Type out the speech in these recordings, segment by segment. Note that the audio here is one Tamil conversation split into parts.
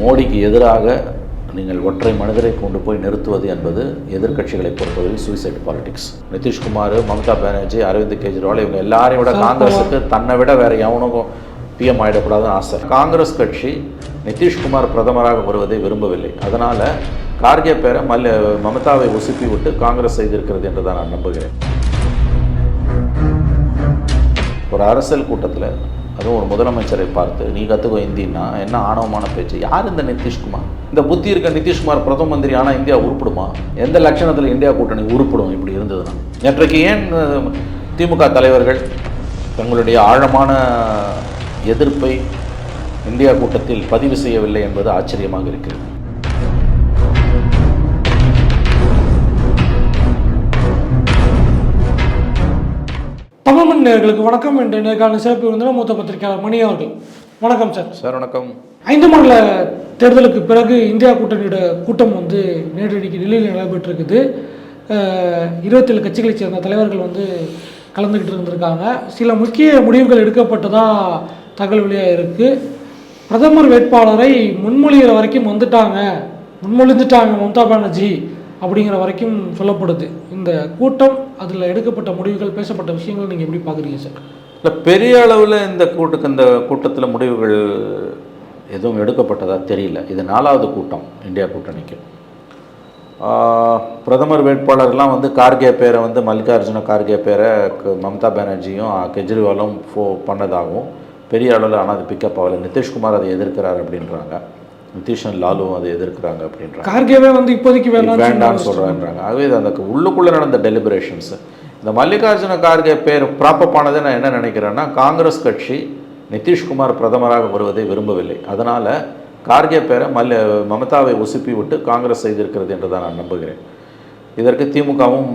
மோடிக்கு எதிராக நீங்கள் ஒற்றை மனிதரை கொண்டு போய் நிறுத்துவது என்பது எதிர்க்கட்சிகளை பொறுத்தவரை சூசைட் பாலிடிக்ஸ் நிதிஷ்குமார் மம்தா பானர்ஜி அரவிந்த் கெஜ்ரிவால் இவங்க எல்லாரையும் விட காங்கிரஸுக்கு தன்னை விட வேற எவனுக்கும் பிஎம் ஆயிடக்கூடாதுன்னு ஆசை. காங்கிரஸ் கட்சி நிதிஷ்குமார் பிரதமராக வருவதை விரும்பவில்லை. அதனால கார்கே பேரை மல்ல மமதாவை உசுப்பி விட்டு காங்கிரஸ் செய்திருக்கிறது என்று தான் நான் நம்புகிறேன். ஒரு அரசியல் கூட்டத்தில் அதுவும் ஒரு முதலமைச்சரை பார்த்து நீ கற்றுக்கோ இந்தின்னா என்ன ஆணவமான பேச்சு? யார் இந்த நிதிஷ்குமார்? இந்த புத்தி இருக்க நிதிஷ்குமார் பிரதம மந்திரி ஆனால் இந்தியா உருப்பிடுமா? எந்த லட்சணத்தில் இந்தியா கூட்டணி உருப்பிடும் இப்படி இருந்ததுன்னா? நேற்றைக்கு ஏன் திமுக தலைவர்கள் தங்களுடைய ஆழமான எதிர்ப்பை இந்தியா கூட்டத்தில் பதிவு செய்யவில்லை என்பது ஆச்சரியமாக இருக்கிறது. தமிழ்மண் நேயர்களுக்கு வணக்கம். என்ற நேர்காணல் சிறப்பு விருந்தினர் மூத்த பத்திரிகையாளர் மணி அவர்கள். வணக்கம் சார். சார் வணக்கம். ஐந்து மாநில தேர்தலுக்கு பிறகு இந்தியா கூட்டணியோட கூட்டம் வந்து நேரடிக்கு டெல்லியில் நடைபெற்றிருக்குது. இருபத்தேழு கட்சிகளைச் சேர்ந்த தலைவர்கள் வந்து கலந்துக்கிட்டு இருந்திருக்காங்க. சில முக்கிய முடிவுகள் எடுக்கப்பட்டதா தகவல் வெளியாக இருக்குது பிரதமர் வேட்பாளரை முன்மொழிகிற வரைக்கும் வந்துட்டாங்க. முன்மொழிந்துட்டாங்க மம்தா பானர்ஜி அப்படிங்கிற வரைக்கும் சொல்லப்படுது. இந்த கூட்டம் அதில் எடுக்கப்பட்ட முடிவுகள் பேசப்பட்ட விஷயங்கள் நீங்கள் எப்படி பார்க்குறீங்க சார்? இல்லை பெரிய அளவில் இந்த கூட்டுக்கு இந்த கூட்டத்தில் முடிவுகள் எதுவும் எடுக்கப்பட்டதாக தெரியல. இது நாலாவது கூட்டம் இந்தியா கூட்டணிக்கு. பிரதமர் வேட்பாளர்லாம் வந்து கார்கே பேரை வந்து மல்லிகார்ஜுன கார்கே பேரை மம்தா பானர்ஜியும் கெஜ்ரிவாலும் ஃபோ பண்ணதாகவும் பெரிய அளவில் ஆனால் அது பிக்கப் ஆகலை. நிதிஷ்குமார் அதை எதிர்க்கிறார் அப்படின்றாங்க. நிதிஷன் லாலுவும் அதை எதிர்க்கிறாங்க அப்படின்றாங்க. கார்கேவே வந்து இப்போதைக்கு வேண்டாம்னு. சொல்கிறாங்க ஆகவே இது அந்த உள்ளுக்குள்ளே நடந்த டெலிபரேஷன்ஸ் இந்த மல்லிகார்ஜுன கார்கே பேர் ப்ராப்பப் ஆனதை நான் என்ன நினைக்கிறேன்னா காங்கிரஸ் கட்சி நிதிஷ்குமார் பிரதமராக வருவதை விரும்பவில்லை. அதனால் கார்கே பேரை மல்ல மமதாவை உசுப்பி விட்டு காங்கிரஸ் செய்திருக்கிறது என்று தான் நான் நம்புகிறேன். இதற்கு திமுகவும்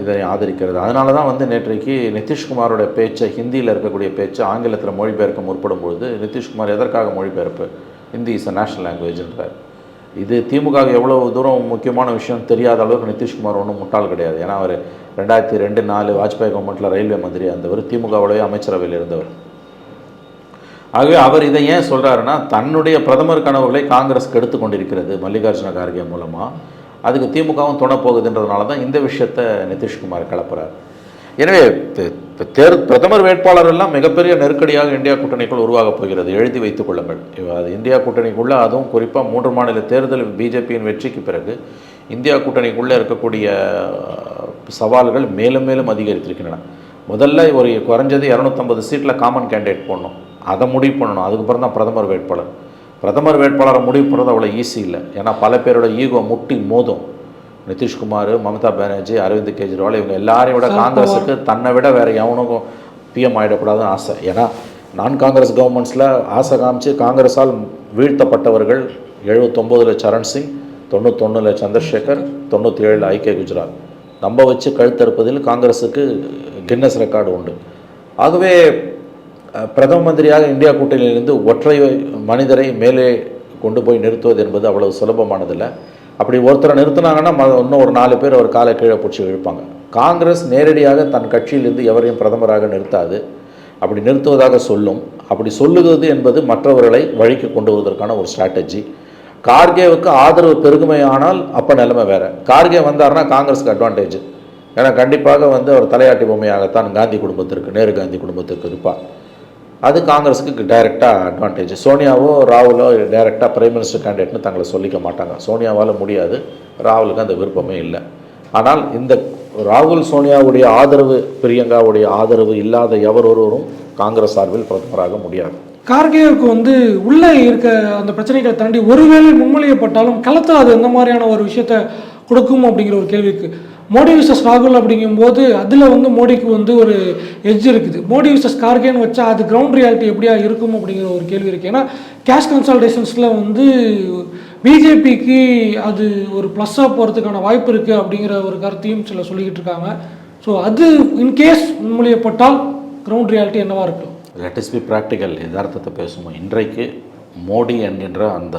இதனை ஆதரிக்கிறது. அதனால தான் வந்து நேற்றைக்கு நிதிஷ்குமாரோட பேச்சை ஹிந்தியில் இருக்கக்கூடிய பேச்சை ஆங்கிலத்தில் மொழிபெயர்க்க முற்படும் பொழுது நிதிஷ்குமார் எதற்காக மொழிபெயர்ப்பு ஹிந்தி இஸ் அ நேஷனல் லாங்குவேஜ்ன்றார் இது திமுக எவ்வளோ தூரம் முக்கியமான விஷயம் தெரியாத அளவுக்கு நிதிஷ்குமார் ஒன்றும் முட்டாள் கிடையாது. ஏன்னா அவர் ரெண்டாயிரத்தி ரெண்டு நாலு வாஜ்பாய் கவர்மெண்ட்டில் ரயில்வே மந்திரி இருந்தவர் திமுகவுடைய அமைச்சரவையில் இருந்தவர். ஆகவே அவர் இதை ஏன் சொல்கிறாருன்னா தன்னுடைய பிரதமர் கனவுகளை காங்கிரஸ் கெடுத்து கொண்டிருக்கிறது மல்லிகார்ஜுன கார்கே மூலமாக அதுக்கு திமுகவும் துணை போகுதுன்றதுனால தான் இந்த விஷயத்தை நிதிஷ்குமார் கிளப்புறாரு. எனவே தேர் பிரதமர் வேட்பாளர் எல்லாம் மிகப்பெரிய நெருக்கடியாக இந்தியா கூட்டணிக்குள் உருவாகப் போகிறது. எழுதி வைத்துக் கொள்ளுங்கள். அது இந்தியா கூட்டணிக்குள்ளே அதுவும் குறிப்பாக மூன்று மாநில தேர்தல் பிஜேபியின் வெற்றிக்கு பிறகு இந்தியா கூட்டணிக்குள்ளே இருக்கக்கூடிய சவால்கள் மேலும் மேலும் அதிகரித்திருக்கின்றன. முதல்ல ஒரு குறைஞ்சது இரநூத்தம்பது சீட்டில் காமன் கேண்டிடேட் போடணும். அதை முடிவு பண்ணணும். அதுக்கப்புறம் தான் பிரதமர் வேட்பாளர். பிரதமர் வேட்பாளரை முடிவு பண்ணுறது அவ்வளோ ஈஸி இல்லை. ஏன்னா பல பேரோட ஈகோ முட்டி மோதும். நிதிஷ்குமார் மம்தா பானர்ஜி அரவிந்த் கெஜ்ரிவால் இவங்க எல்லாரையும் விட காங்கிரஸுக்கு தன்னை விட வேற எவனுக்கும் பிஎம் ஆகிடக்கூடாதுன்னு ஆசை. ஏன்னா நான் காங்கிரஸ் கவர்மெண்ட்ஸில் ஆசை காமிச்சு காங்கிரஸால் வீழ்த்தப்பட்டவர்கள் எழுபத்தொம்போதில் சரண் சிங் தொண்ணூத்தொன்னில் சந்திரசேகர் தொண்ணூற்றி ஏழில் ஐக்கிய குஜராத். நம்ப வச்சு கழுத்தறுப்பதில் காங்கிரஸுக்கு கின்னஸ் ரெக்கார்டு உண்டு. ஆகவே பிரதம மந்திரியாக இந்தியா கூட்டணியிலிருந்து ஒற்றை மனிதரை மேலே கொண்டு போய் நிறுத்துவது என்பது அவ்வளவு சுலபமானதில்லை. அப்படி ஒருத்தரை நிறுத்தினாங்கன்னா இன்னும் ஒரு நாலு பேர் ஒரு காலை கீழே பிடிச்சி இழுப்பாங்க. காங்கிரஸ் நேரடியாக தன் கட்சியிலிருந்து எவரையும் பிரதமராக நிறுத்தாது. அப்படி நிறுத்துவதாக சொல்லும். அப்படி சொல்லுகிறது என்பது மற்றவர்களை வழிக்கு கொண்டு வருவதற்கான ஒரு ஸ்ட்ராட்டஜி கார்கேவுக்கு ஆதரவு பெருகுமையானால் அப்போ நிலைமை வேற. கார்கே வந்தாருன்னா காங்கிரஸுக்கு அட்வான்டேஜ் ஏன்னா கண்டிப்பாக வந்து அவர் தலையாட்டி பொம்மையாகத்தான் காந்தி குடும்பத்திற்கு நேரு காந்தி குடும்பத்திற்கு இருப்பார். அது காங்கிரஸுக்கு டைரெக்டாக அட்வான்டேஜ் சோனியாவோ ராகுலோ டைரெக்டாக பிரைம் மினிஸ்டர் கேண்டிடேட்னு தங்களை சொல்லிக்க மாட்டாங்க. சோனியாவால் முடியாது. ராகுலுக்கு அந்த விருப்பமே இல்லை. ஆனால் இந்த ராகுல் சோனியாவுடைய ஆதரவு பிரியங்காவுடைய ஆதரவு இல்லாத எவர் ஒருவரும் காங்கிரஸ் சார்பில் பிரதமராக முடியாது. கார்கேவுக்கு வந்து உள்ளே இருக்க அந்த பிரச்சனைகளை தாண்டி ஒருவேளை முன்மொழியப்பட்டாலும் களத்தில் அது எந்த மாதிரியான ஒரு விஷயத்தை கொடுக்கும் அப்படிங்கிற ஒரு கேள்விக்கு மோடி விசஸ் ராகுல் அப்படிங்கும்போது அதில் வந்து மோடிக்கு வந்து ஒரு எஜ் இருக்குது. மோடி விசஸ் கார்கேன்னு வச்சா அது கிரவுண்ட் ரியாலிட்டி எப்படியா இருக்கும் அப்படிங்கிற ஒரு கேள்வி இருக்குது ஏன்னா கேஷ் கன்சல்டேஷன்ஸில் வந்து பிஜேபிக்கு அது ஒரு ப்ளஸ்ஸாக போகிறதுக்கான வாய்ப்பு இருக்குது அப்படிங்கிற ஒரு கருத்தையும் சில சொல்லிக்கிட்டு இருக்காங்க. ஸோ அது இன்கேஸ் முன்மொழியப்பட்டால் கிரவுண்ட் ரியாலிட்டி என்னவாக இருக்கும் லெட்டஸ் பி ப்ராக்டிக்கல் யதார்த்தத்தை பேசுவோம். இன்றைக்கு மோடி என்கின்ற அந்த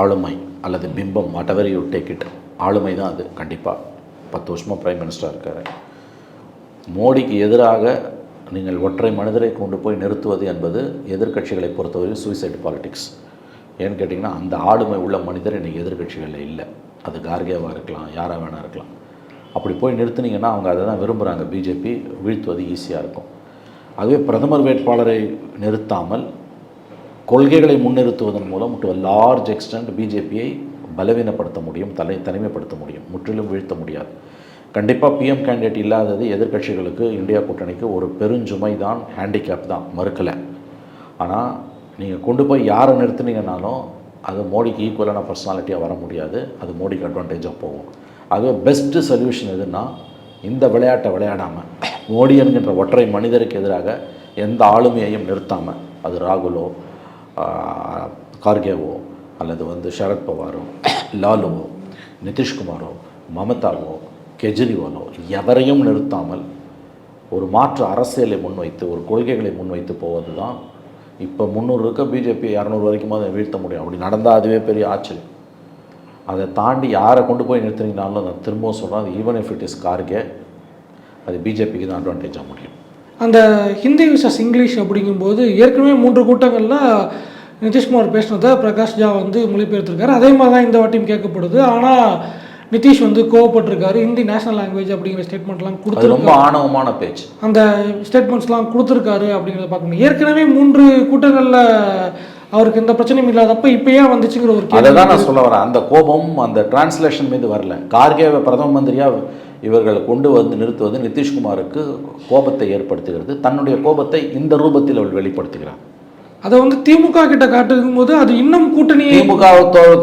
ஆளுமை அல்லது பிம்பம் whatever யூ டேக் இட் ஆளுமை தான் அது. கண்டிப்பாக பத்து வருஷமாக பிரைம் மினிஸ்டராக இருக்கார். மோடிக்கு எதிராக நீங்கள் ஒற்றை மனிதரை கொண்டு போய் நிறுத்துவது என்பது எதிர்க்கட்சிகளை பொறுத்தவரையும் சூசைட் பாலிடிக்ஸ் ஏன்னு கேட்டிங்கன்னா அந்த ஆளுமை உள்ள மனிதர் இன்றைக்கி எதிர்க்கட்சிகளில் இல்லை. அது கார்கேவாக இருக்கலாம் யாராக வேணா இருக்கலாம். அப்படி போய் நிறுத்துனீங்கன்னா அவங்க அதை தான் விரும்புகிறாங்க பிஜேபி வீழ்த்துவது ஈஸியாக இருக்கும். அதுவே பிரதமர் வேட்பாளரை நிறுத்தாமல் கொள்கைகளை முன்னிறுத்துவதன் மூலம் டு லார்ஜ் எக்ஸ்டென்ட் பிஜேபியை பலவீனப்படுத்த முடியும் தலை தனிமைப்படுத்த முடியும் முற்றிலும் வீழ்த்த முடியாது. கண்டிப்பாக பிஎம் கேண்டிடேட் இல்லாதது எதிர்க்கட்சிகளுக்கு இந்தியா கூட்டணிக்கு ஒரு பெருஞ்சுமை தான் ஹேண்டிகேப் தான் மறுக்கலை. ஆனால் நீங்கள் கொண்டு போய் யாரை நிறுத்துனீங்கனாலும் அது மோடிக்கு ஈக்குவலான பர்சனாலிட்டியாக வர முடியாது அது மோடிக்கு அட்வான்டேஜாக போகும். அதுவே பெஸ்ட்டு சொல்யூஷன் எதுன்னா இந்த விளையாட்டை விளையாடாமல் மோடி என்கின்ற ஒற்றை மனிதருக்கு எதிராக எந்த ஆளுமையையும் நிறுத்தாமல் அது ராகுலோ கார்கேவோ அல்லது வந்து சரத்பவாரோ லாலுவோ நிதிஷ்குமாரோ மமதாவோ கெஜ்ரிவாலோ எவரையும் நிறுத்தாமல் ஒரு மாற்று அரசியலை முன்வைத்து ஒரு கொள்கைகளை முன்வைத்து போவது தான் இப்போ முந்நூறு இருக்க பிஜேபி இரநூறு வரைக்கும் அதை வீழ்த்த முடியும். அப்படி நடந்தால் அதுவே பெரிய ஆச்சரியம். அதை தாண்டி யாரை கொண்டு போய் நிறுத்துனீங்கனாலும் நான் திரும்பவும் சொல்கிறேன் அது even if it is Kharge அது பிஜேபிக்கு தான் அட்வான்டேஜாக முடியும். அந்த ஹிந்தி விசஸ் இங்கிலீஷ் அப்படிங்கும்போது ஏற்கனவே மூன்று கூட்டங்களில் நிதிஷ்குமார் பேசினதை பிரகாஷ் ஜா வந்து மொழிபெயர்த்திருக்காரு. அதே மாதிரி தான் இந்த வாட்டியும் கேட்கப்படுது. ஆனால் நிதிஷ் வந்து கோவப்பட்டிருக்காரு. ஹிந்தி நேஷனல் லாங்குவேஜ் அப்படிங்கிற ஸ்டேட்மெண்ட்லாம் கொடுத்து ரொம்ப ஆணவமான பேச்சு. அந்த ஸ்டேட்மெண்ட்ஸ்லாம் கொடுத்துருக்காரு அப்படிங்கிறத பார்க்கணும் ஏற்கனவே மூன்று கூட்டங்களில் அவருக்கு எந்த பிரச்சனையும் இல்லாதப்ப இப்போ ஏன் வந்துச்சுங்கிற ஒரு அதை தான் நான் சொல்ல வரேன். அந்த கோபம் அந்த டிரான்ஸ்லேஷன் மீது வரல. கார்கேவை பிரதம மந்திரியாக இவர்கள் கொண்டு வந்து நிறுத்துவது நிதிஷ்குமாருக்கு கோபத்தை ஏற்படுத்துகிறது. தன்னுடைய கோபத்தை இந்த ரூபத்தில் அவள் வெளிப்படுத்துகிறார். அதை வந்து திமுக கிட்ட காட்டும் போது அது இன்னும் கூட்டணியை திமுக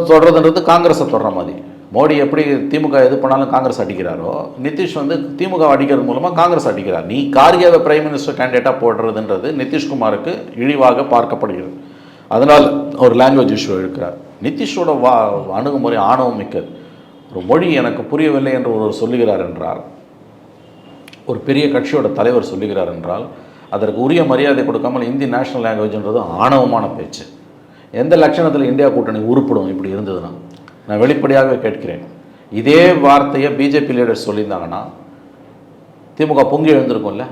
தொடர்றதுன்றது காங்கிரஸை தொடர மாதிரி. மோடி எப்படி திமுக எது பண்ணாலும் காங்கிரஸ் அடிக்கிறாரோ நிதிஷ் வந்து திமுக அடிக்கிறது மூலமாக காங்கிரஸ் அடிக்கிறார். நீ கார்கேவை பிரைம் மினிஸ்டர் கேண்டிடேட்டாக போடுறதுன்றது நிதிஷ்குமாருக்கு இழிவாக பார்க்கப்படுகிறது. அதனால் ஒரு லாங்குவேஜ் இஷ்யூ இருக்கிறார் நிதிஷோட வா அணுகுமுறை ஆணவம் மிக்கது. ஒரு மொழி எனக்கு புரியவில்லை என்று ஒருவர் சொல்லுகிறார் என்றால் ஒரு பெரிய கட்சியோட தலைவர் சொல்லுகிறார் என்றால் அதற்கு உரிய மரியாதை கொடுக்காமல் இந்தி நேஷனல் லாங்குவேஜ்ன்றது ஆணவமான பேச்சு. எந்த லட்சணத்தில் இந்தியா கூட்டணி உருப்படும் இப்படி இருந்ததுன்னா? நான் வெளிப்படையாகவே கேட்கிறேன். இதே வார்த்தையை பிஜேபி லீடர் சொல்லியிருந்தாங்கன்னா திமுக பொங்கி எழுந்திருக்கும்ல?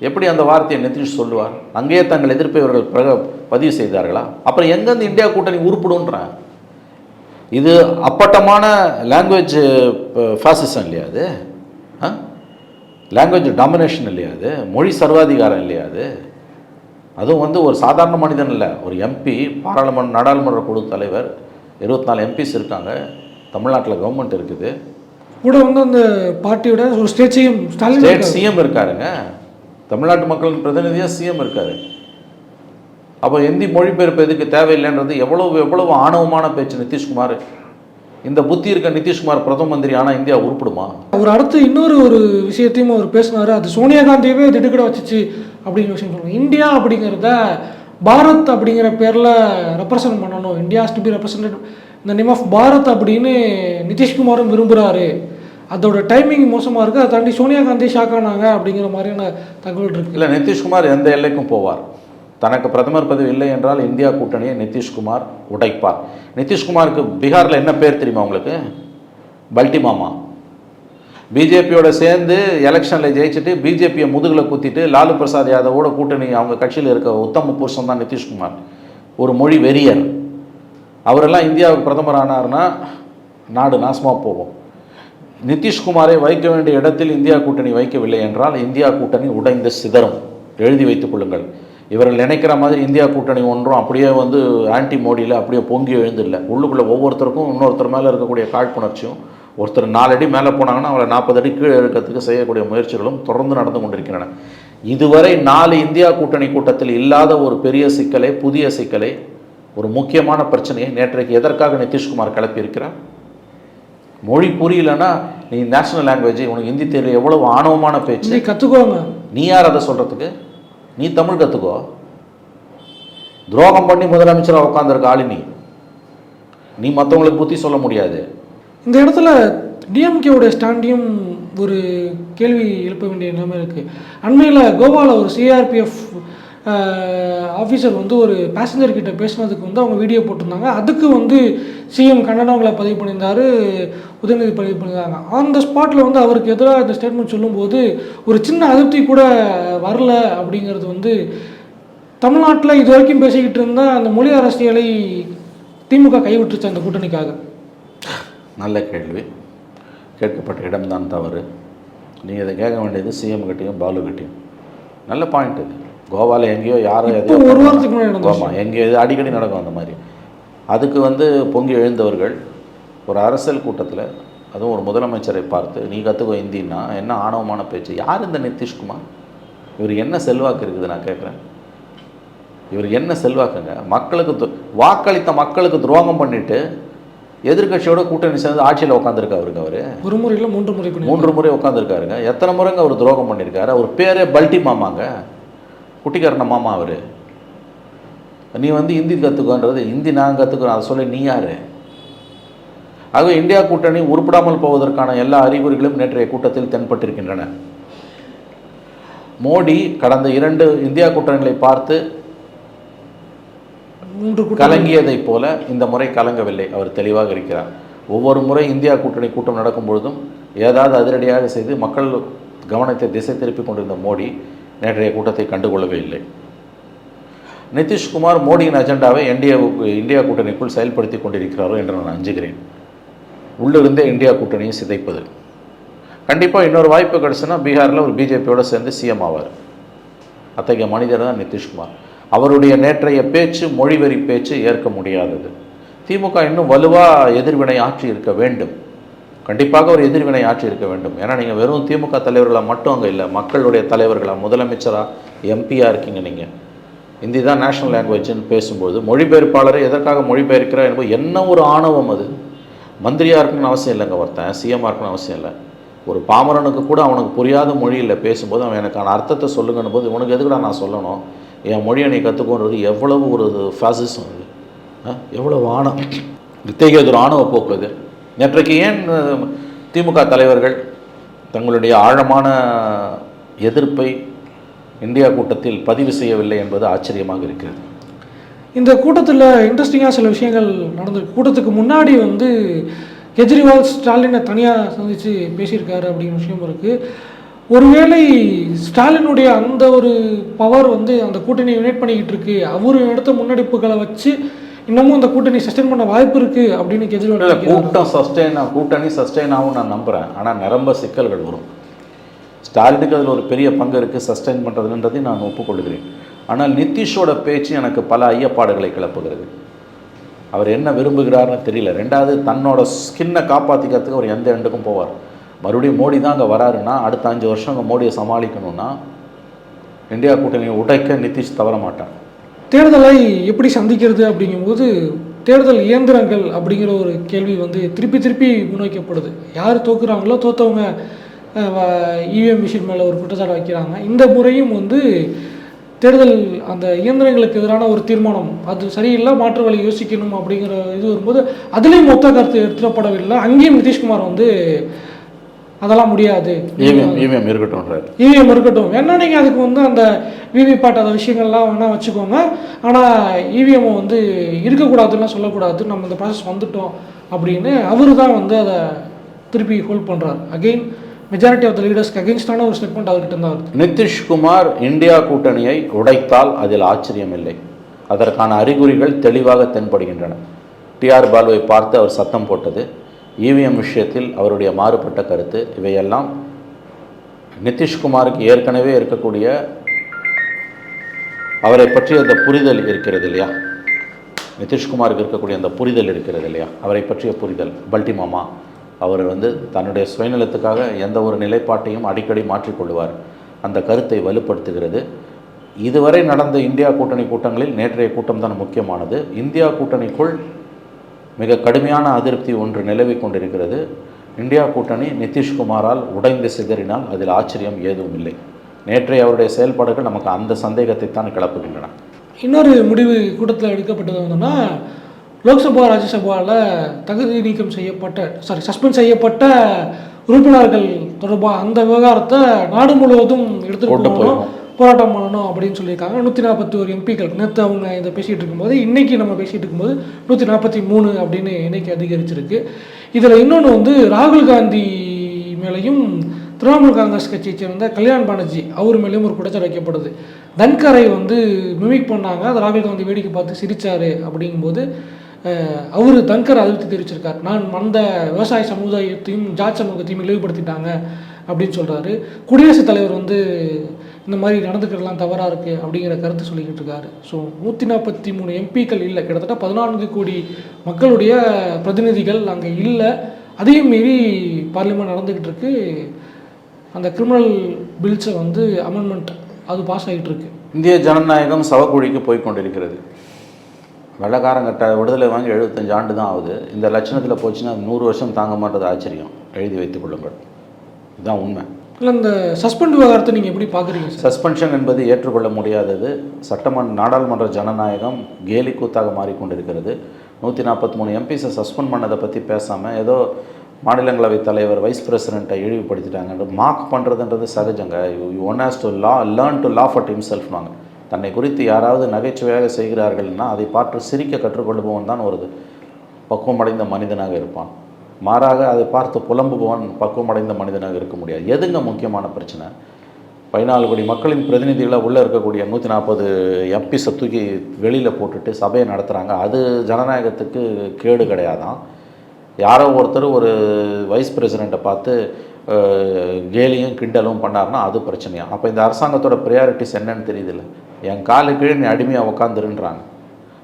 எப்படி அந்த வார்த்தையை நிதிஷ் சொல்லுவார்? அங்கேயே தங்கள் எதிர்ப்பை இவர்கள் பிறகு பதிவு செய்தார்களா? அப்புறம் எங்கேருந்து இந்தியா கூட்டணி உருப்படுன்றேன் இது அப்பட்டமான லாங்குவேஜ் ஃபாசிசம் இல்லையா அது? ஆ? லாங்குவேஜ் டாமினேஷன் இல்லையா அது? மொழி சர்வாதிகாரம் இல்லையா அது? அதுவும் வந்து ஒரு சாதாரண மனிதன் இல்லை. ஒரு எம்பி பாராளுமன்ற நாடாளுமன்ற குழு தலைவர் இருபத்தி நாலு எம்பிஸ் இருக்காங்க. தமிழ்நாட்டில் கவர்மெண்ட் இருக்குது. கூட வந்து அந்த பார்ட்டியோட ஒரு ஸ்டேட் சிஎம் ஸ்டேட். சிஎம் இருக்காருங்க. தமிழ்நாட்டு மக்களின் பிரதிநிதியாக சிஎம் இருக்காரு. அப்போ இந்தி மொழிபெயர்ப்பு எதுக்கு தேவையில்லைன்றது எவ்வளவு எவ்வளவு ஆணவமான பேச்சு நிதிஷ்குமார் இந்த புத்தி இருக்க நிதிஷ்குமார் பிரதம மந்திரி ஆனால் இந்தியா உருப்படுமா? அவர் அடுத்து இன்னொரு ஒரு விஷயத்தையும் அவர் பேசினாரு. அது சோனியா காந்தியவே திடுக்கிட வச்சுச்சு அப்படிங்கிற விஷயம் சொல்லுவாங்க. இந்தியா அப்படிங்கிறத பாரத் அப்படிங்கிற பேரில் ரெப்ரசன்ட் பண்ணணும். இந்தியா டு பி ரெப்ரசன்ட் இந்த நேம் ஆஃப் பாரத் அப்படின்னு நிதிஷ்குமாரும் விரும்புகிறாரு அதோட டைமிங் மோசமாக இருக்குது அதை தாண்டி சோனியா காந்தி ஷாக் ஆனாங்க அப்படிங்கிற மாதிரியான தகவல் இருக்கு. இல்லை நிதிஷ்குமார் எந்த எல்லைக்கும் போவார்? தனக்கு பிரதமர் பதவி இல்லை என்றால் இந்தியா கூட்டணியை நிதிஷ்குமார் உடைப்பார். நிதிஷ்குமாருக்கு பீகாரில் என்ன பேர் தெரியுமா உங்களுக்கு? பல்டி மாமா பிஜேபியோட சேர்ந்து எலெக்ஷனில் ஜெயிச்சுட்டு பிஜேபியை முதுகில் குத்திட்டு லாலு பிரசாத் யாதவோட கூட்டணி அவங்க கட்சியில் இருக்க உத்தம புருஷன் தான் நிதிஷ்குமார். ஒரு மொழி வெறியர். அவரெல்லாம் இந்தியாவுக்கு பிரதமர் ஆனார்னா நாடு நாசமாக போகும். நிதிஷ்குமாரை வைக்க வேண்டிய இடத்தில் இந்தியா கூட்டணி வைக்கவில்லை என்றால் இந்தியா கூட்டணி உடைந்து சிதறும். எழுதி வைத்துக் கொள்ளுங்கள். இவர்கள் நினைக்கிற மாதிரி இந்தியா கூட்டணி ஒன்றும் அப்படியே வந்து ஆன்டி மோடியில் அப்படியே பொங்கி எழுந்தில்லை உள்ளுக்குள்ளே ஒவ்வொருத்தருக்கும் இன்னொருத்தர் மேலே இருக்கக்கூடிய காழ்ப்புணர்ச்சியும் ஒருத்தர் நாலடி மேலே போனாங்கன்னா அவளை நாற்பது அடி கீழே இழுக்கிறதுக்கு செய்யக்கூடிய முயற்சிகளும் தொடர்ந்து நடந்து கொண்டிருக்கின்றன. இதுவரை நாலு இந்தியா கூட்டணி கூட்டத்தில் இல்லாத ஒரு பெரிய சிக்கலை புதிய சிக்கலை ஒரு முக்கியமான பிரச்சனையை நேற்றைக்கு எதற்காக நிதிஷ்குமார் கிளப்பியிருக்கிறார்? மொழி புரியலன்னா நீ நேஷனல் லாங்குவேஜ் உனக்கு ஹிந்தி தெரியல எவ்வளவு ஆணவமான பேச்சு. கற்றுக்கோங்க நீ யார் அதை சொல்கிறதுக்கு நீ தமிழ் கற்றுக்கோ துரோகம் பண்ணி முதலமைச்சராக உட்காந்துருக்க ஆளு நீ. நீ மற்றவங்களுக்கு புத்தி சொல்ல முடியாது. இந்த இடத்துல டிஎம்கேவுடைய ஸ்டாண்டையும் ஒரு கேள்வி எழுப்ப வேண்டிய நிலைமை இருக்குது அண்மையில் கோவாவில் ஒரு சிஆர்பிஎஃப் ஆஃபீஸர் வந்து ஒரு பேசஞ்சர் கிட்ட பேசினதுக்கு வந்து அவங்க வீடியோ போட்டிருந்தாங்க. அதுக்கு வந்து சிஎம் கண்டனங்களை பதிவு பண்ணியிருந்தார். உதயநிதி பதிவு பண்ணியிருந்தாங்க. அந்த ஸ்பாட்டில் வந்து அவருக்கு எதிராக இந்த ஸ்டேட்மெண்ட் சொல்லும்போது ஒரு சின்ன அதிருப்தி கூட வரல அப்படிங்கிறது வந்து தமிழ்நாட்டில் இது வரைக்கும் பேசிக்கிட்டு இருந்தால் அந்த மொழி அரசியலை திமுக கைவிட்டுருச்சு அந்த கூட்டணிக்காக. நல்ல கேள்வி. கேட்கப்பட்ட இடம்தான் தவறு. நீங்கள் இதை கேட்க வேண்டியது சிஎம் கிட்டையும் பாலு கிட்டையும். நல்ல பாயிண்ட் இது. கோவாவில் எங்கேயோ யாரோ இப்போ எதையோ ஒரு வாரத்துக்கு முன்னாடி ஆமாம் எங்கேயோ அடிக்கடி நடக்கும் அந்த மாதிரி. அதுக்கு வந்து பொங்கி எழுந்தவர்கள் ஒரு அரசியல் கூட்டத்தில் அதுவும் ஒரு முதலமைச்சரை பார்த்து நீ கற்றுக்கோ இந்தின்னா என்ன ஆணவமான பேச்சு? யார் இந்த நிதிஷ்குமார்? இவர் என்ன செல்வாக்கு இருக்குது? நான் கேட்குறேன் இவர் என்ன செல்வாக்குங்க? மக்களுக்கு வாக்களித்த மக்களுக்கு துரோகம் பண்ணிட்டு எதிர்க்கட்சியோட கூட்டணி சேர்ந்து ஆட்சியில் உட்காந்துருக்காருங்க அவர். ஒரு முறையில் மூன்று முறை மூன்று முறை உட்காந்துருக்காருங்க எத்தனை முறைங்க அவர் துரோகம் பண்ணியிருக்காரு அவர் பேரே பல்ட்டி மாமாங்க. குட்டிக்காரன மாமா அவர். நீ வந்து ஹிந்தி கற்றுக்கோன்றது ஹிந்தி நான் கற்றுக்குறேன் அதை சொல்ல நீ யார்? ஆகவே இந்தியா கூட்டணி உருப்படாமல் போவதற்கான எல்லா அறிகுறிகளும் நேற்றைய கூட்டத்தில் தென்பட்டிருக்கின்றன. மோடி கடந்த இரண்டு இந்தியா கூட்டணிகளை பார்த்து கலங்கியதைப் போல இந்த முறை கலங்கவில்லை. அவர் தெளிவாக இருக்கிறார். ஒவ்வொரு முறை இந்தியா கூட்டணி கூட்டம் நடக்கும் பொழுதும் ஏதாவது அதிரடியாக செய்து மக்கள் கவனத்தை திசை திருப்பி கொண்டிருந்த மோடி நேற்றைய கூட்டத்தை கண்டுகொள்ளவே இல்லை. நிதிஷ்குமார் மோடியின் அஜெண்டாவை என்டிஏ இந்தியா கூட்டணிக்குள் செயல்படுத்தி கொண்டிருக்கிறாரோ என்று நான் அஞ்சுகிறேன். உள்ளிருந்தே இந்தியா கூட்டணியை சிதைப்பது. கண்டிப்பாக இன்னொரு வாய்ப்பு கிடச்சுன்னா பீகாரில் ஒரு பிஜேபியோடு சேர்ந்து சிஎம் ஆவார். அத்தகைய மனிதர் தான் நிதிஷ்குமார். அவருடைய நேற்றைய பேச்சு மொழிவெறி பேச்சு ஏற்க முடியாதது. திமுக இன்னும் வலுவாக எதிர்வினை ஆற்றி இருக்க வேண்டும். கண்டிப்பாக ஒரு எதிர்வினை ஆற்றி இருக்க வேண்டும். ஏன்னா நீங்கள் வெறும் திமுக தலைவர்களாக மட்டும் அங்கே இல்லை. மக்களுடைய தலைவர்களாக முதலமைச்சராக எம்பியாக இருக்கீங்க நீங்கள் ஹிந்தி தான் நேஷனல் லாங்குவேஜ்னு பேசும்போது மொழிபெயர்ப்பாளரை எதற்காக மொழிபெயர்க்கிறார் என்பது என்ன ஒரு ஆணவம் அது? மந்திரியாக இருக்கணும்னு அவசியம் இல்லைங்க ஒருத்தன். சிஎம்மாக இருக்கணும்னு அவசியம் இல்லை. ஒரு பாமரனுக்கு கூட அவனுக்கு புரியாத மொழியில் பேசும்போது அவன் எனக்கான அர்த்தத்தை சொல்லுங்கன்னு போது உனக்கு எதுக்குடா நான் சொல்லணும்? என் மொழியை நீ கற்றுக்கோன்றது எவ்வளவு ஒரு ஃபாசிசம் அது. எவ்வளவு ஆணம் இத்தகைய ஒரு ஆணவ போக்குது நேற்றைக்கு ஏன் திமுக தலைவர்கள் தங்களுடைய ஆழமான எதிர்ப்பை இந்தியா கூட்டத்தில் பதிவு செய்யவில்லை என்பது ஆச்சரியமாக இருக்கிறது. இந்த கூட்டத்தில் இன்ட்ரெஸ்டிங்காக சில விஷயங்கள் நடந்திருக்கு கூட்டத்துக்கு முன்னாடி வந்து கெஜ்ரிவால் ஸ்டாலினை தனியாக சந்தித்து பேசியிருக்காரு அப்படிங்கிற விஷயம் இருக்குது ஒருவேளை ஸ்டாலினுடைய அந்த ஒரு பவர் வந்து அந்த கூட்டணி யுனைட் பண்ணிக்கிட்டு இருக்கு. அவர் எடுத்த முன்னெடுப்புகளை வச்சு இன்னமும் அந்த கூட்டணி சஸ்டெயின் பண்ண வாய்ப்பு இருக்கு அப்படின்னு கெஜ்ரிவால். கூட்டம் சஸ்டெயின் கூட்டணி சஸ்டெயின் ஆகும் நான் நம்புகிறேன் ஆனால் நிரம்ப சிக்கல்கள் வரும். ஸ்டாலினுக்கு அதில் ஒரு பெரிய பங்கு இருக்குது சஸ்டெயின் பண்ணுறதுன்றதையும் நான் ஒப்புக்கொள்கிறேன். ஆனால் நிதிஷோட பேச்சு எனக்கு பல ஐயப்பாடுகளை கிளப்புகிறது. அவர் என்ன விரும்புகிறார்னு தெரியல. ரெண்டாவது தன்னோட ஸ்கின்னை காப்பாற்றிக்கிறதுக்கு அவர் எந்த எண்டுக்கும் போவார். மறுபடியும் மோடி தான் அங்கே வராருன்னா அடுத்த அஞ்சு வருஷம் அங்கே மோடியை சமாளிக்கணும்னா இந்தியா கூட்டணியை உடைக்க நிதிஷ் தவற மாட்டார் தேர்தலை எப்படி சந்திக்கிறது அப்படிங்கும்போது தேர்தல் இயந்திரங்கள் அப்படிங்கிற ஒரு கேள்வி வந்து திருப்பி திருப்பி முன்வைக்கப்படுது. யார் தோக்குறாங்களோ தோத்தவங்க இவிஎம் மிஷின் மேலே ஒரு குற்றச்சாட்டு வைக்கிறாங்க. இந்த முறையும் வந்து தேர்தல் அந்த இயந்திரங்களுக்கு எதிரான ஒரு தீர்மானம். அது சரியில்லை மாற்று வழி யோசிக்கணும் அப்படிங்கிற இது வரும்போது அதுலேயும் மொத்த கருத்து எடுத்துடப்படவில்லை. அங்கேயும் நிதிஷ்குமார் வந்து அதெல்லாம் முடியாது. இவிஎம் இவிஎம் இருக்கட்டும்ன்றார் இவிஎம் இருக்கட்டும் வேணா நீங்கள் அதுக்கு வந்து அந்த விவிபேட் அந்த விஷயங்கள்லாம் வேணால் வச்சுக்கோங்க. ஆனால் இவிஎம் வந்து இருக்கக்கூடாதுலாம் சொல்லக்கூடாது. நம்ம இந்த ப்ராசஸ் வந்துட்டோம் அப்படின்னு அவரு தான் வந்து அதை திருப்பி ஹோல்ட் பண்ணுறாரு அகெயின் மெஜாரிட்டி ஆஃப் த லீடர்ஸ்க்கு அகெயின்ஸ்டான ஒரு ஸ்டேட்மெண்ட் அவர்கிட்ட தான் வருது. நிதிஷ்குமார் இந்தியா கூட்டணியை உடைத்தால் அதில் ஆச்சரியம் இல்லை. அதற்கான அறிகுறிகள் தெளிவாக தென்படுகின்றன. டிஆர் பாலுவை பார்த்து அவர் சத்தம் போட்டது. இவிஎம் விஷயத்தில் அவருடைய மாறுபட்ட கருத்து. இவையெல்லாம் நிதிஷ்குமாருக்கு ஏற்கனவே இருக்கக்கூடிய அவரை பற்றி அந்த புரிதல் இருக்கிறது இல்லையா? நிதிஷ்குமாருக்கு இருக்கக்கூடிய அந்த புரிதல் இருக்கிறது இல்லையா? அவரை பற்றிய புரிதல். பல்டி மாமா அவர் வந்து தன்னுடைய சுயநலத்துக்காக எந்த ஒரு நிலைப்பாட்டையும் அடிக்கடி மாற்றிக்கொள்வார் அந்த கருத்தை வலுப்படுத்துகிறது. இதுவரை நடந்த இந்தியா கூட்டணி கூட்டங்களில் நேற்றைய கூட்டம் தான் முக்கியமானது. இந்தியா கூட்டணிக்குள் மிக கடுமையான அதிருப்தி ஒன்று நிலவி கொண்டிருக்கிறது. இந்தியா கூட்டணி நிதிஷ்குமாரால் உடைந்து சிதறினால் அதில் ஆச்சரியம் ஏதும் இல்லை. நேற்றைய அவருடைய செயல்பாடுகள் நமக்கு அந்த சந்தேகத்தை தான் கிளப்புகின்றன. இன்னொரு முடிவு கூட்டத்தில் எடுக்கப்பட்டது வந்துன்னா லோக்சபா ராஜ்யசபாவில் தகுதி நீக்கம் செய்யப்பட்ட சாரி சஸ்பெண்ட் செய்யப்பட்ட உறுப்பினர்கள் தொடர்பாக அந்த விவகாரத்தை நாடு முழுவதும் எடுத்துட்டு கொண்டு போகணும். போராட்டம் பண்ணணும் அப்படின்னு சொல்லியிருக்காங்க. நூற்றி நாற்பத்தி ஒரு எம்பிக்கள் நேற்று அவங்க இதை பேசிகிட்டு இருக்கும்போது இன்றைக்கி நம்ம பேசிகிட்டு இருக்கும்போது நூற்றி நாற்பத்தி மூணு அப்படின்னு எண்ணிக்கை அதிகரிச்சிருக்கு. இதில் இன்னொன்று வந்து ராகுல் காந்தி மேலேயும் திரிணாமுல் காங்கிரஸ் கட்சியை சேர்ந்த கல்யாண் பானர்ஜி அவர் மேலேயும் ஒரு குற்றச்சாட்டு வைக்கப்படுது. தன்கரை வந்து மிமிக் பண்ணாங்க. அதை ராகுல் காந்தி வேடிக்கை பார்த்து சிரித்தார் அப்படிங்கும்போது அவர் தன்கர் அதிருப்தி தெரிவிச்சிருக்கார். நான் அந்த விவசாய சமுதாயத்தையும் ஜாட் சமூகத்தையும் இழிவுபடுத்திட்டாங்க அப்படின்னு சொல்கிறாரு குடியரசுத் தலைவர் வந்து இந்த மாதிரி நடந்துக்கிறதுலாம் தவறாக இருக்குது அப்படிங்கிற கருத்து சொல்லிக்கிட்டு இருக்காரு. ஸோ நூற்றி நாற்பத்தி மூணு எம்பிக்கள் இல்லை. கிட்டத்தட்ட பதினான்கு கோடி மக்களுடைய பிரதிநிதிகள் அங்கே இல்லை. அதையும் மீறி பார்லிமெண்ட் நடந்துக்கிட்டு இருக்கு. அந்த கிரிமினல் பில்ஸை வந்து அமெண்ட்மெண்ட் அது பாஸ் ஆகிட்டு இருக்கு. இந்திய ஜனநாயகம் சவக்குழிக்கு போய் கொண்டிருக்கிறது. வெள்ளக்காரங்கிட்ட விடுதலை வாங்கி எழுபத்தஞ்சு ஆண்டு தான் ஆகுது. இந்த லட்சணத்தில் போச்சுன்னா நூறு வருஷம் தாங்க மாட்டது ஆச்சரியம். எழுதி வைத்துக் கொள்ளுங்கள். இதுதான் உண்மை. இல்லை இந்த சஸ்பெண்ட் விவகாரத்தை நீங்கள் எப்படி பார்க்குறீங்க சஸ்பென்ஷன் என்பது ஏற்றுக்கொள்ள முடியாதது. சட்டமன்ற நாடாளுமன்ற ஜனநாயகம் கேலி கூத்தாக மாறிக்கொண்டிருக்கிறது. நூற்றி நாற்பத்தி மூணு எம்பிஸை சஸ்பெண்ட் பண்ணதை பற்றி பேசாமல் ஏதோ மாநிலங்களவை தலைவர் வைஸ் பிரசிடெண்ட்டை இழிவுபடுத்திட்டாங்க மார்க் பண்ணுறதுன்றது சகஜங்க. You one has to law learn to laugh at ஹிம்செல்ஃப்னாங்க தன்னை குறித்து யாராவது நகைச்சுவையாக செய்கிறார்கள்னா அதை பார்த்து சிரிக்க கற்றுக்கொள்பவன் தான் ஒரு பக்குவமடைந்த மனிதனாக இருப்பான். மாறாக அதை பார்த்து புலம்புபவன் பக்குவமடைந்த மனிதனாக இருக்க முடியாது. எதுங்க முக்கியமான பிரச்சனை? பதினாலு கோடி மக்களின் பிரதிநிதிகளாக உள்ளே இருக்கக்கூடிய நூற்றி நாற்பது எம்பிஸை தூக்கி வெளியில் போட்டுட்டு சபையை நடத்துகிறாங்க அது ஜனநாயகத்துக்கு கேடு கிடையாதான். யாரோ ஒருத்தர் ஒரு வைஸ் பிரசிடெண்ட்டை பார்த்து கேலியும் கிண்டலும் பண்ணாருன்னா அது பிரச்சனையா? அப்போ இந்த அரசாங்கத்தோட ப்ரையாரிட்டிஸ் என்னன்னு தெரியுதுல்ல. என் காலு கீழே நீ அடிமையாக உட்காந்துருன்றாங்க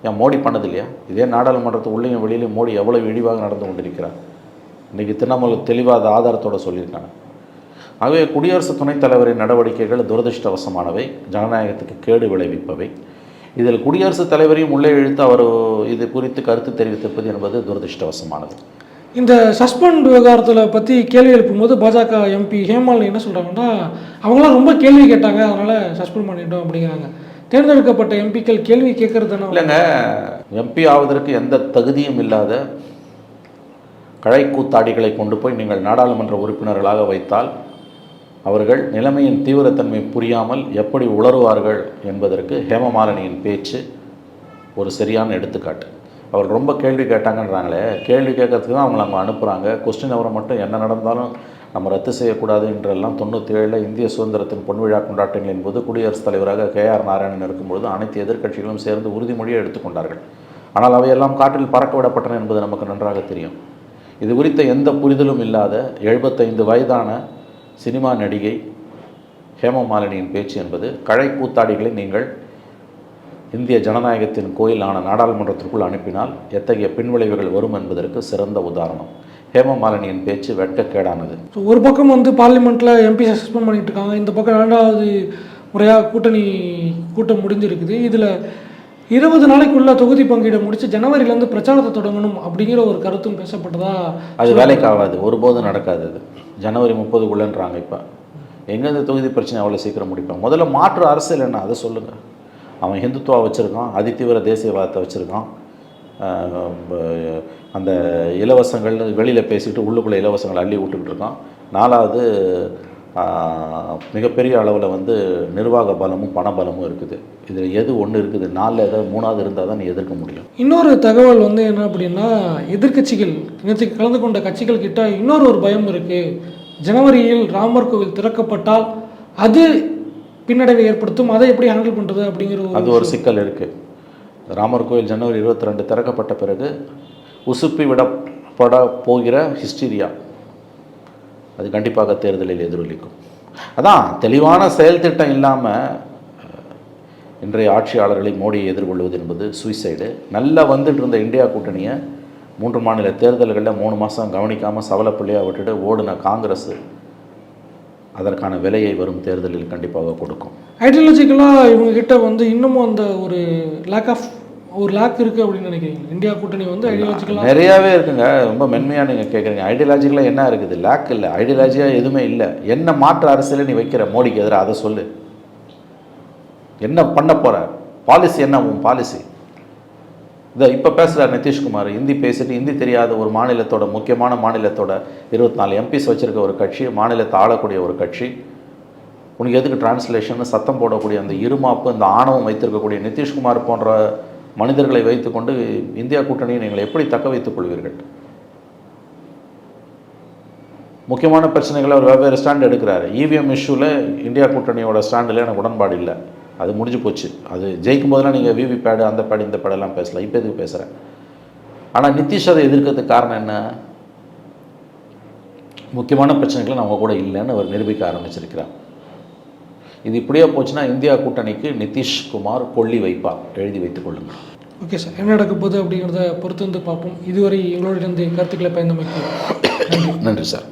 ஏன் மோடி பண்ணது இல்லையா இதே நாடாளுமன்றத்து உள்ளேயும் வெளியிலும் மோடி எவ்வளோ இழிவாக நடந்து கொண்டிருக்கிறார்? இன்றைக்கி திரிணாமுல் தெளிவாத ஆதாரத்தோட சொல்லியிருக்காங்க. ஆகவே குடியரசு துணைத் தலைவரின் நடவடிக்கைகள் துரதிருஷ்டவசமானவை ஜனநாயகத்துக்கு கேடு விளைவிப்பவை. இதில் குடியரசுத் தலைவரையும் உள்ளே இழுத்து அவர் இது குறித்து கருத்து தெரிவித்திருப்பது என்பது துரதிருஷ்டவசமானது. இந்த சஸ்பெண்ட் விவகாரத்தில் பற்றி கேள்வி எழுப்பும்போது பாஜக எம்பி ஹேமாலினி என்ன சொல்கிறாங்கன்னா அவங்களாம் ரொம்ப கேள்வி கேட்டாங்க அதனால் சஸ்பெண்ட் பண்ணிட்டோம் அப்படிங்கிறாங்க. தேர்ந்தெடுக்கப்பட்ட எம்பிக்கள் கேள்வி கேட்கறது இல்லைங்க. எம்பி ஆவதற்கு எந்த தகுதியும் இல்லாத கழைக்கூத்தாடிகளை கொண்டு போய் நீங்கள் நாடாளுமன்ற உறுப்பினர்களாக வைத்தால் அவர்கள் நிலைமையின் தீவிரத்தன்மை புரியாமல் எப்படி உளருவார்கள் என்பதற்கு ஹேமமாலினியின் பேச்சு ஒரு சரியான எடுத்துக்காட்டு. அவர் ரொம்ப கேள்வி கேட்டாங்கன்றாங்களே. கேள்வி கேட்கறதுக்கு தான் அவங்களை அவங்க அனுப்புகிறாங்க கொஸ்டின் அவரை மட்டும் என்ன நடந்தாலும் நம்ம ரத்து செய்யக்கூடாது என்றெல்லாம் தொண்ணூற்றி ஏழில் இந்திய சுதந்திரத்தின் பொன்விழா கொண்டாட்டங்களின் போது குடியரசுத் தலைவராக கே ஆர் நாராயணன் இருக்கும்பொழுது அனைத்து எதிர்க்கட்சிகளும் சேர்ந்து உறுதிமொழியை எடுத்துக்கொண்டார்கள். ஆனால் அவையெல்லாம் காற்றில் பறக்க விடப்பட்டன என்பது நமக்கு நன்றாக தெரியும். இது குறித்த எந்த புரிதலும் இல்லாத எழுபத்தைந்து வயதான சினிமா நடிகை ஹேமமாலினியின் பேச்சு என்பது கழை கூத்தாடிகளை நீங்கள் இந்திய ஜனநாயகத்தின் கோயிலான நாடாளுமன்றத்திற்குள் அனுப்பினால் எத்தகைய பின்விளைவுகள் வரும் என்பதற்கு சிறந்த உதாரணம். ஹேமமாலினியின் பேச்சு வெட்கக்கேடானது. ஸோ ஒரு பக்கம் வந்து பார்லிமெண்ட்டில் எம்பி சஸ்பெண்ட் பண்ணிட்டு இருக்காங்க. இந்த பக்கம் ரெண்டாவது முறையாக கூட்டணி கூட்டம் முடிஞ்சிருக்குது. இதில் இருபது நாளைக்குள்ள தொகுதி பங்கீடு முடிச்சு ஜனவரியிலேருந்து பிரச்சாரத்தை தொடங்கணும் அப்படிங்கிற ஒரு கருத்தும் பேசப்பட்டதா அது வேலைக்கு ஆகாது ஒருபோதும் நடக்காது அது. ஜனவரி முப்பதுக்குள்ளன்றாங்க இப்போ. எங்கே இந்த தொகுதி பிரச்சனை அவ்வளோ சீக்கிரம் முடிப்பாங்க முதல்ல மாற்று அரசியல் என்ன? அதை சொல்லுங்கள் அவன் ஹிந்துத்துவா வச்சுருக்கான் அதிதீவிர தேசியவாதத்தை வச்சுருக்கான். அந்த இலவசங்கள் வெளியில் பேசிட்டு உள்ளுக்குள்ளே இலவசங்களை அள்ளி விட்டுக்கிட்டு இருக்கான். நாலாவது மிகப்பெரிய அளவில் வந்து நிர்வாக பலமும் பண பலமும் இருக்குது. இதில் எது ஒன்று இருக்குது? நாலில் ஏதாவது மூணாவது இருந்தால் தான் நீ எதிர்க்க முடியும். இன்னொரு தகவல் வந்து என்ன அப்படின்னா எதிர்க்கட்சிகள் நேற்று கலந்து கொண்ட கட்சிகள் கிட்ட இன்னொரு ஒரு பயம் இருக்கு. ஜனவரியில் ராமர் கோவில் திறக்கப்பட்டால் அது பின்னடைவை ஏற்படுத்தும். அதை எப்படி ஹேண்டில் பண்ணுறது அப்படிங்கிற அது ஒரு சிக்கல் இருக்குது ராமர் கோயில் ஜனவரி இருபத்தி ரெண்டு திறக்கப்பட்ட பிறகு உசுப்பி விடப்பட போகிற ஹிஸ்டீரியா. அது கண்டிப்பாக தேர்தலில் எதிரொலிக்கும். அதான் தெளிவான செயல் திட்டம் இல்லாமல் இன்றைய ஆட்சியாளர்களை மோடியை எதிர்கொள்வது என்பது சூசைடு நல்லா வந்துட்டு இருந்த இந்தியா கூட்டணியை மூன்று மாநில தேர்தல்களில் மூணு மாதம் கவனிக்காமல் சவலப்பிள்ளையாக விட்டுட்டு ஓடின காங்கிரஸ் அதற்கான விலையை வரும் தேர்தலில் கண்டிப்பாக கொடுக்கும். ஐடியாலஜிக்கலாக இவங்க கிட்ட வந்து இன்னமும் அந்த ஒரு லேக் ஆஃப் ஒரு லேக் இருக்குது அப்படின்னு நினைக்கிறீங்க இந்தியா கூட்டணி வந்து ஐடியாலஜிக்கலாக நிறையாவே இருக்குங்க. ரொம்ப மென்மையாக நீங்கள் கேட்குறீங்க ஐடியாலஜிக்கலாக என்ன இருக்குது? லேக் இல்லை. ஐடியாலஜியாக எதுவுமே இல்லை. என்ன மாற்று அரசியல் நீ வைக்கிற மோடிக்கு எதிராக அதை சொல்லு. என்ன பண்ண போற? பாலிசி என்ன உன் பாலிசி இதை இப்போ பேசுகிறார் நிதிஷ்குமார். ஹிந்தி பேசிட்டு ஹிந்தி தெரியாத ஒரு மாநிலத்தோட முக்கியமான மாநிலத்தோட இருபத்தி நாலு எம்பிஸ் வச்சிருக்க ஒரு கட்சி மாநிலத்தை ஆளக்கூடிய ஒரு கட்சி. உனக்கு எதுக்கு டிரான்ஸ்லேஷன் சத்தம் போடக்கூடிய அந்த இருமாப்பு அந்த ஆணவம் வைத்திருக்கக்கூடிய நிதிஷ்குமார் போன்ற மனிதர்களை வைத்துக்கொண்டு இந்தியா கூட்டணியை நீங்கள் எப்படி தக்க வைத்துக் கொள்வீர்கள்? முக்கியமான பிரச்சனைகளை அவர் வெவ்வேறு ஸ்டாண்ட் எடுக்கிறார். இவிஎம் இஷ்யூவில் இந்தியா கூட்டணியோட ஸ்டாண்டில் எனக்கு உடன்பாடு இல்லை. அது முடிஞ்சு போச்சு. அது ஜெயிக்கும் போதெல்லாம் நீங்கள் விவி பேடு அந்த பேடு இந்த பேடெல்லாம் பேசலாம். இப்போ எதுக்கு பேசுகிறேன் ஆனால் நிதிஷ் அதை எதிர்க்கிறதுக்கு காரணம் என்ன? முக்கியமான பிரச்சனைகள் அவங்க கூட இல்லைன்னு அவர் நிரூபிக்க ஆரம்பிச்சிருக்கிறார். இது இப்படியே போச்சுன்னா இந்தியா கூட்டணிக்கு நிதிஷ்குமார் கொல்லி வைப்பார். எழுதி வைத்துக் கொள்ளுங்கள். Okay sir. என்ன நடக்க போகுது அப்படிங்கிறத பொறுத்து வந்து பார்ப்போம். இதுவரை எங்களோட இருந்து கருத்துக்களை பயந்தமைக்கு நன்றி சார்.